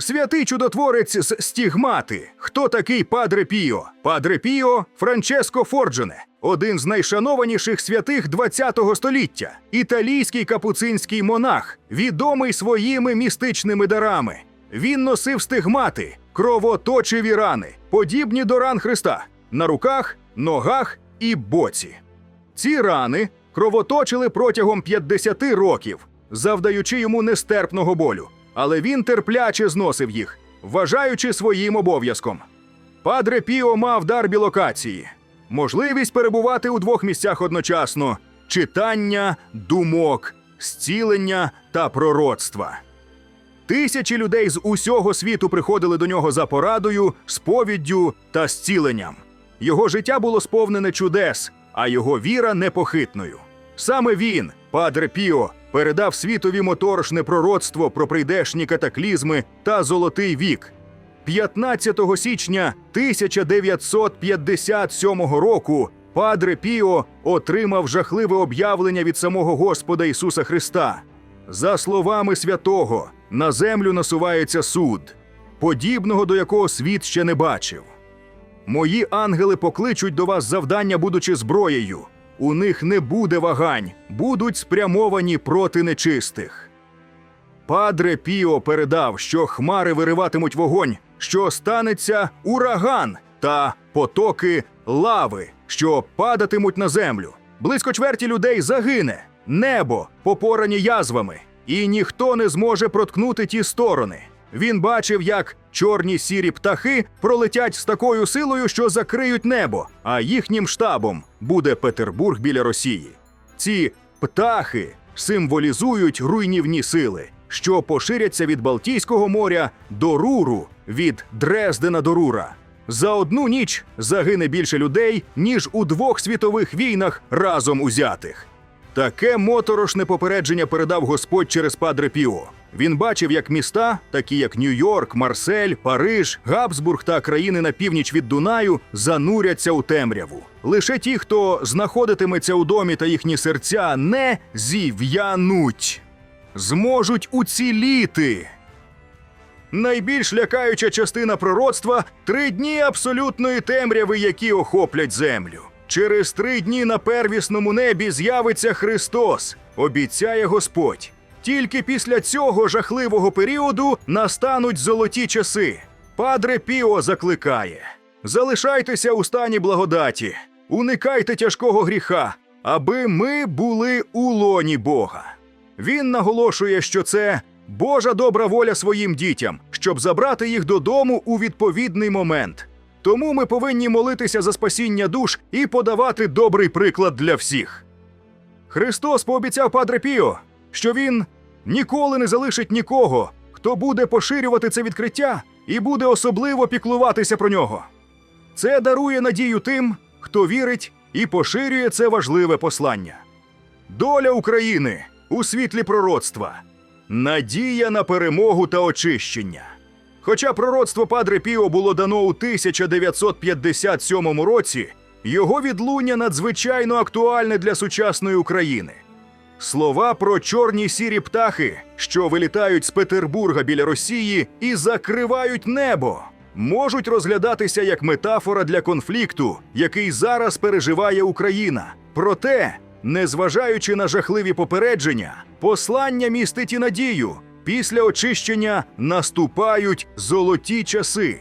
Святий чудотворець з стігмати. Хто такий Падре Піо? Падре Піо Франческо Форджене, один з найшанованіших святих ХХ століття, італійський капуцинський монах, відомий своїми містичними дарами. Він носив стигмати, кровоточиві рани, подібні до ран Христа, на руках, ногах і боці. Ці рани кровоточили протягом 50 років, завдаючи йому нестерпного болю, але він терпляче зносив їх, вважаючи своїм обов'язком. Падре Піо мав дар білокації, можливість перебувати у двох місцях одночасно: читання, думок, зцілення та пророцтва. Тисячі людей з усього світу приходили до нього за порадою, сповіддю та зціленням. Його життя було сповнене чудес, а його віра непохитною. Саме він, Падре Піо, передав світові моторошне пророцтво про прийдешні катаклізми та золотий вік. 15 січня 1957 року Падре Піо отримав жахливе об'явлення від самого Господа Ісуса Христа. За словами святого, на землю насувається суд, подібного до якого світ ще не бачив. Мої ангели покличуть до вас завдання, будучи зброєю. У них не буде вагань, будуть спрямовані проти нечистих. Падре Піо передав, що хмари вириватимуть вогонь, що станеться ураган та потоки лави, що падатимуть на землю. Близько чверті людей загине, небо попорані язвами, і ніхто не зможе проткнути ті сторони. Він бачив, як чорні сірі птахи пролетять з такою силою, що закриють небо, а їхнім штабом буде Петербург біля Росії. Ці птахи символізують руйнівні сили, що поширяться від Балтійського моря до Руру, від Дрездена до Рура. За одну ніч загине більше людей, ніж у двох світових війнах разом узятих. Таке моторошне попередження передав Господь через Падре Піо. Він бачив, як міста, такі як Нью-Йорк, Марсель, Париж, Габсбург та країни на північ від Дунаю, зануряться у темряву. Лише ті, хто знаходитиметься у домі та їхні серця не зів'януть, зможуть уціліти. Найбільш лякаюча частина пророцтва три дні абсолютної темряви, які охоплять землю. Через три дні на первісному небі з'явиться Христос, обіцяє Господь. Тільки після цього жахливого періоду настануть золоті часи. Падре Піо закликає: залишайтеся у стані благодаті, уникайте тяжкого гріха, аби ми були у лоні Бога. Він наголошує, що це Божа добра воля своїм дітям, щоб забрати їх додому у відповідний момент. Тому ми повинні молитися за спасіння душ і подавати добрий приклад для всіх. Христос пообіцяв Падре Піо, що він ніколи не залишить нікого, хто буде поширювати це відкриття і буде особливо піклуватися про нього. Це дарує надію тим, хто вірить і поширює це важливе послання. Доля України у світлі пророцтва, надія на перемогу та очищення. Хоча пророцтво Падре Піо було дано у 1957 році, його відлуння надзвичайно актуальне для сучасної України. Слова про чорні сірі птахи, що вилітають з Петербурга біля Росії і закривають небо, можуть розглядатися як метафора для конфлікту, який зараз переживає Україна. Проте, незважаючи на жахливі попередження, послання містить і надію. Після очищення наступають золоті часи.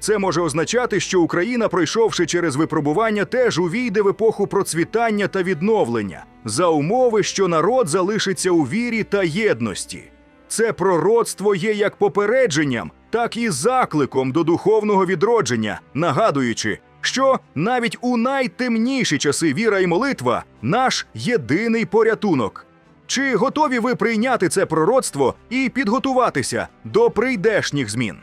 Це може означати, що Україна, пройшовши через випробування, теж увійде в епоху процвітання та відновлення за умови, що народ залишиться у вірі та єдності. Це пророцтво є як попередженням, так і закликом до духовного відродження, нагадуючи, що навіть у найтемніші часи віра і молитва наш єдиний порятунок. Чи готові ви прийняти це пророцтво і підготуватися до прийдешніх змін?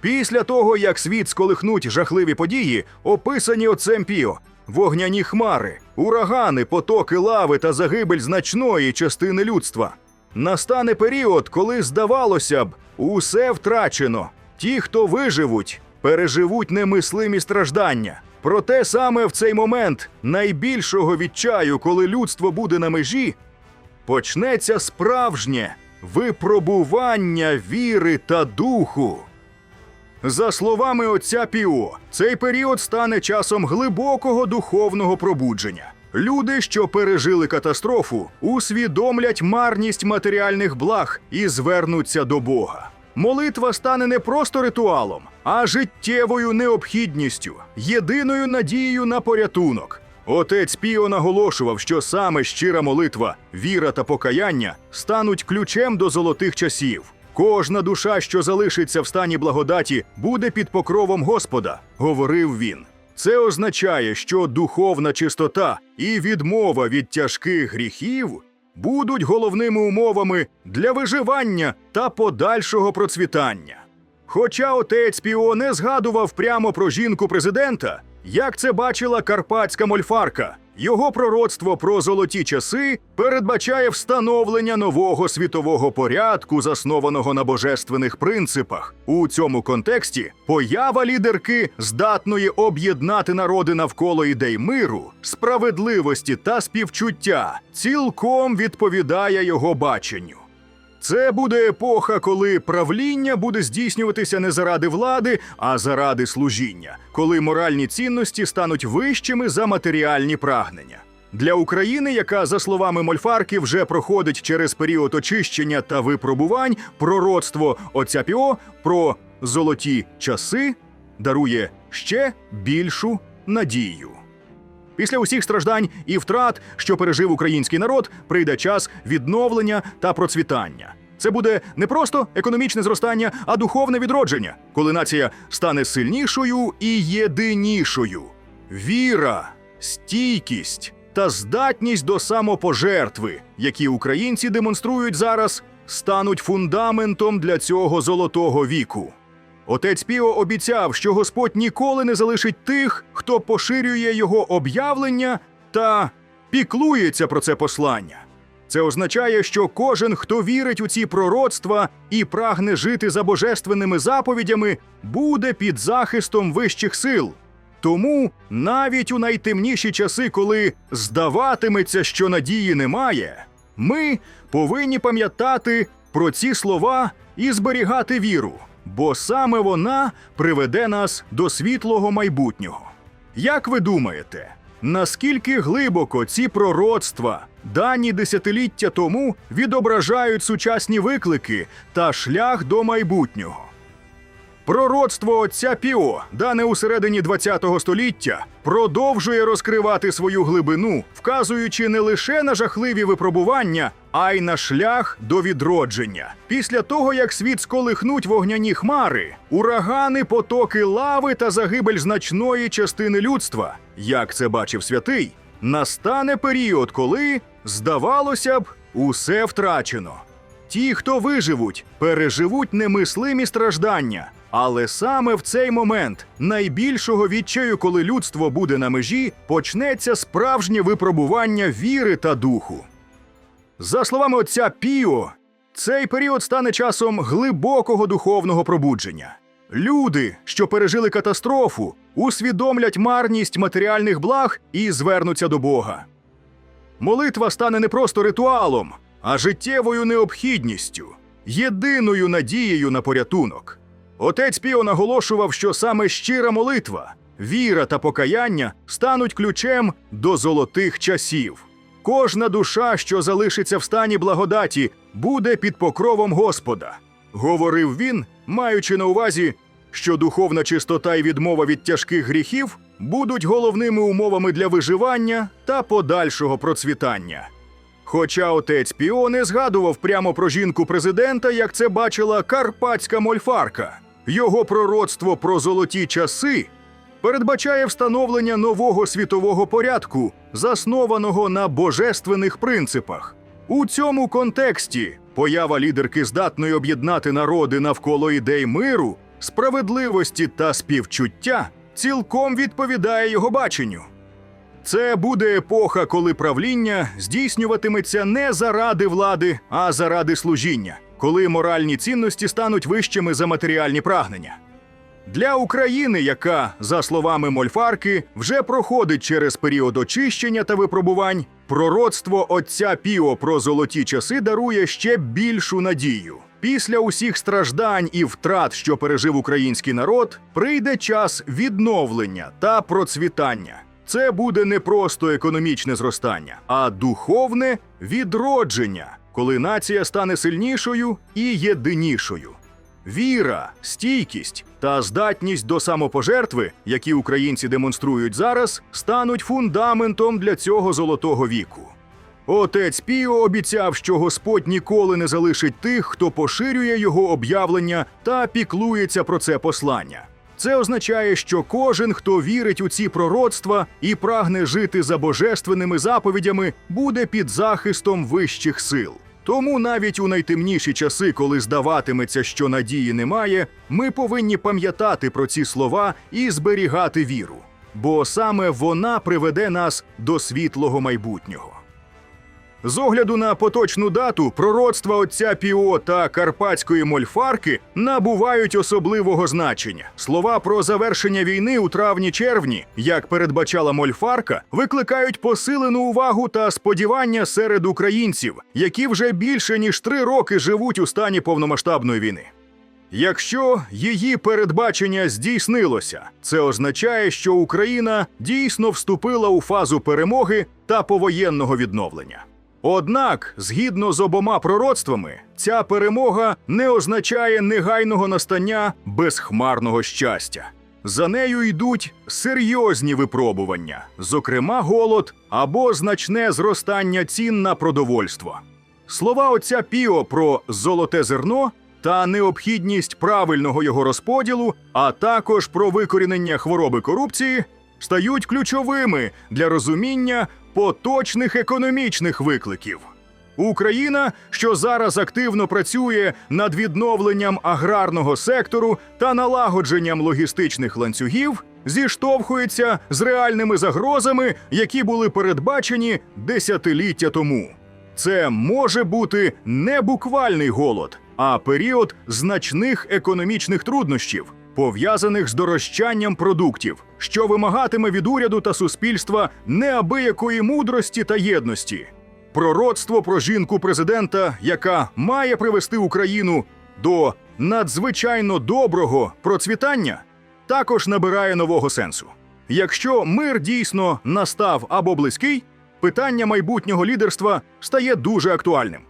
Після того, як світ сколихнуть жахливі події, описані отцем Піо, вогняні хмари, урагани, потоки лави та загибель значної частини людства, настане період, коли здавалося б, усе втрачено. Ті, хто виживуть, переживуть немислимі страждання. Проте саме в цей момент найбільшого відчаю, коли людство буде на межі, почнеться справжнє випробування віри та духу. За словами отця Піо, цей період стане часом глибокого духовного пробудження. Люди, що пережили катастрофу, усвідомлять марність матеріальних благ і звернуться до Бога. Молитва стане не просто ритуалом, а життєвою необхідністю, єдиною надією на порятунок. Отець Піо наголошував, що саме щира молитва, віра та покаяння стануть ключем до золотих часів. Кожна душа, що залишиться в стані благодаті, буде під покровом Господа, говорив він. Це означає, що духовна чистота і відмова від тяжких гріхів будуть головними умовами для виживання та подальшого процвітання. Хоча отець Піо не згадував прямо про жінку президента, як це бачила карпатська мольфарка, його пророцтво про золоті часи передбачає встановлення нового світового порядку, заснованого на божественних принципах. У цьому контексті поява лідерки, здатної об'єднати народи навколо ідей миру, справедливості та співчуття, цілком відповідає його баченню. Це буде епоха, коли правління буде здійснюватися не заради влади, а заради служіння, коли моральні цінності стануть вищими за матеріальні прагнення. Для України, яка, за словами Мольфарки, вже проходить через період очищення та випробувань, пророцтво отця Піо про золоті часи дарує ще більшу надію. Після усіх страждань і втрат, що пережив український народ, прийде час відновлення та процвітання. Це буде не просто економічне зростання, а духовне відродження, коли нація стане сильнішою і єдинішою. Віра, стійкість та здатність до самопожертви, які українці демонструють зараз, стануть фундаментом для цього золотого віку. Отець Піо обіцяв, що Господь ніколи не залишить тих, хто поширює його об'явлення та піклується про це послання. Це означає, що кожен, хто вірить у ці пророцтва і прагне жити за божественними заповідями, буде під захистом вищих сил. Тому навіть у найтемніші часи, коли здаватиметься, що надії немає, ми повинні пам'ятати про ці слова і зберігати віру, бо саме вона приведе нас до світлого майбутнього. Як ви думаєте, наскільки глибоко ці пророцтва, дані десятиліття тому, відображають сучасні виклики та шлях до майбутнього? Пророцтво отця Піо, дане у середині ХХ століття, продовжує розкривати свою глибину, вказуючи не лише на жахливі випробування, а й на шлях до відродження. Після того, як світ сколихнуть вогняні хмари, урагани, потоки лави та загибель значної частини людства, як це бачив святий, настане період, коли, здавалося б, усе втрачено. Ті, хто виживуть, переживуть немислимі страждання. Але саме в цей момент найбільшого відчаю, коли людство буде на межі, почнеться справжнє випробування віри та духу. За словами отця Піо, цей період стане часом глибокого духовного пробудження. Люди, що пережили катастрофу, усвідомлять марність матеріальних благ і звернуться до Бога. Молитва стане не просто ритуалом, а життєвою необхідністю, єдиною надією на порятунок. Отець Піо наголошував, що саме щира молитва, віра та покаяння стануть ключем до золотих часів. Кожна душа, що залишиться в стані благодаті, буде під покровом Господа, говорив він, маючи на увазі, що духовна чистота і відмова від тяжких гріхів будуть головними умовами для виживання та подальшого процвітання. Хоча отець Піо не згадував прямо про жінку президента, як це бачила карпатська мольфарка. Його пророцтво про золоті часи передбачає встановлення нового світового порядку, заснованого на божественних принципах. У цьому контексті поява лідерки здатної об'єднати народи навколо ідей миру, справедливості та співчуття цілком відповідає його баченню. Це буде епоха, коли правління здійснюватиметься не заради влади, а заради служіння, коли моральні цінності стануть вищими за матеріальні прагнення. Для України, яка, за словами Мольфарки, вже проходить через період очищення та випробувань, пророцтво отця Піо про золоті часи дарує ще більшу надію. Після усіх страждань і втрат, що пережив український народ, прийде час відновлення та процвітання. Це буде не просто економічне зростання, а духовне відродження, коли нація стане сильнішою і єдинішою. Віра, стійкість та здатність до самопожертви, які українці демонструють зараз, стануть фундаментом для цього золотого віку. Отець Піо обіцяв, що Господь ніколи не залишить тих, хто поширює його об'явлення та піклується про це послання. Це означає, що кожен, хто вірить у ці пророцтва і прагне жити за божественними заповідями, буде під захистом вищих сил. Тому навіть у найтемніші часи, коли здаватиметься, що надії немає, ми повинні пам'ятати про ці слова і зберігати віру, бо саме вона приведе нас до світлого майбутнього. З огляду на поточну дату пророцтва отця Піо та карпатської мольфарки набувають особливого значення. Слова про завершення війни у травні-червні, як передбачала мольфарка, викликають посилену увагу та сподівання серед українців, які вже більше ніж три роки живуть у стані повномасштабної війни. Якщо її передбачення здійснилося, це означає, що Україна дійсно вступила у фазу перемоги та повоєнного відновлення. Однак, згідно з обома пророцтвами, ця перемога не означає негайного настання безхмарного щастя. За нею йдуть серйозні випробування, зокрема голод або значне зростання цін на продовольство. Слова отця Піо про золоте зерно та необхідність правильного його розподілу, а також про викорінення хвороби корупції, стають ключовими для розуміння поточних економічних викликів. Україна, що зараз активно працює над відновленням аграрного сектору та налагодженням логістичних ланцюгів, зіштовхується з реальними загрозами, які були передбачені десятиліття тому. Це може бути не буквальний голод, а період значних економічних труднощів, пов'язаних з дорожчанням продуктів, що вимагатиме від уряду та суспільства неабиякої мудрості та єдності. Пророцтво про жінку президента, яка має привести Україну до надзвичайно доброго процвітання, також набирає нового сенсу. Якщо мир дійсно настав або близький, питання майбутнього лідерства стає дуже актуальним.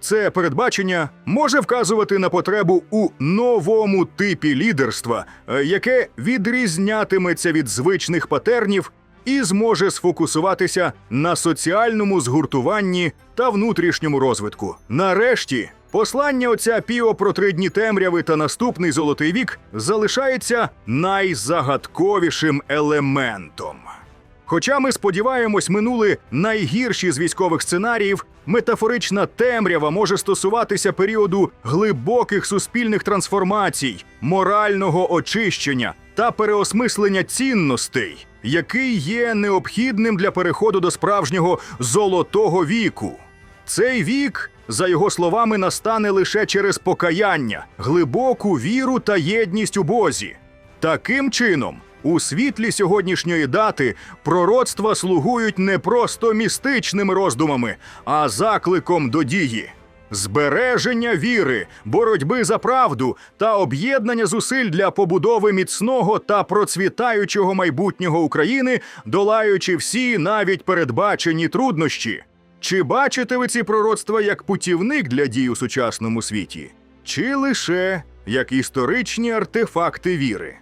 Це передбачення може вказувати на потребу у новому типі лідерства, е, яке відрізнятиметься від звичних патернів і зможе сфокусуватися на соціальному згуртуванні та внутрішньому розвитку. Нарешті, послання отця Піо про три дні темряви та наступний золотий вік залишається найзагадковішим елементом. Хоча ми сподіваємось, минули найгірші з військових сценаріїв, метафорична темрява може стосуватися періоду глибоких суспільних трансформацій, морального очищення та переосмислення цінностей, який є необхідним для переходу до справжнього золотого віку. Цей вік, за його словами, настане лише через покаяння, глибоку віру та єдність у Бозі. Таким чином, у світлі сьогоднішньої дати пророцтва слугують не просто містичними роздумами, а закликом до дії. Збереження віри, боротьби за правду та об'єднання зусиль для побудови міцного та процвітаючого майбутнього України, долаючи всі навіть передбачені труднощі. Чи бачите ви ці пророцтва як путівник для дій у сучасному світі, чи лише як історичні артефакти віри?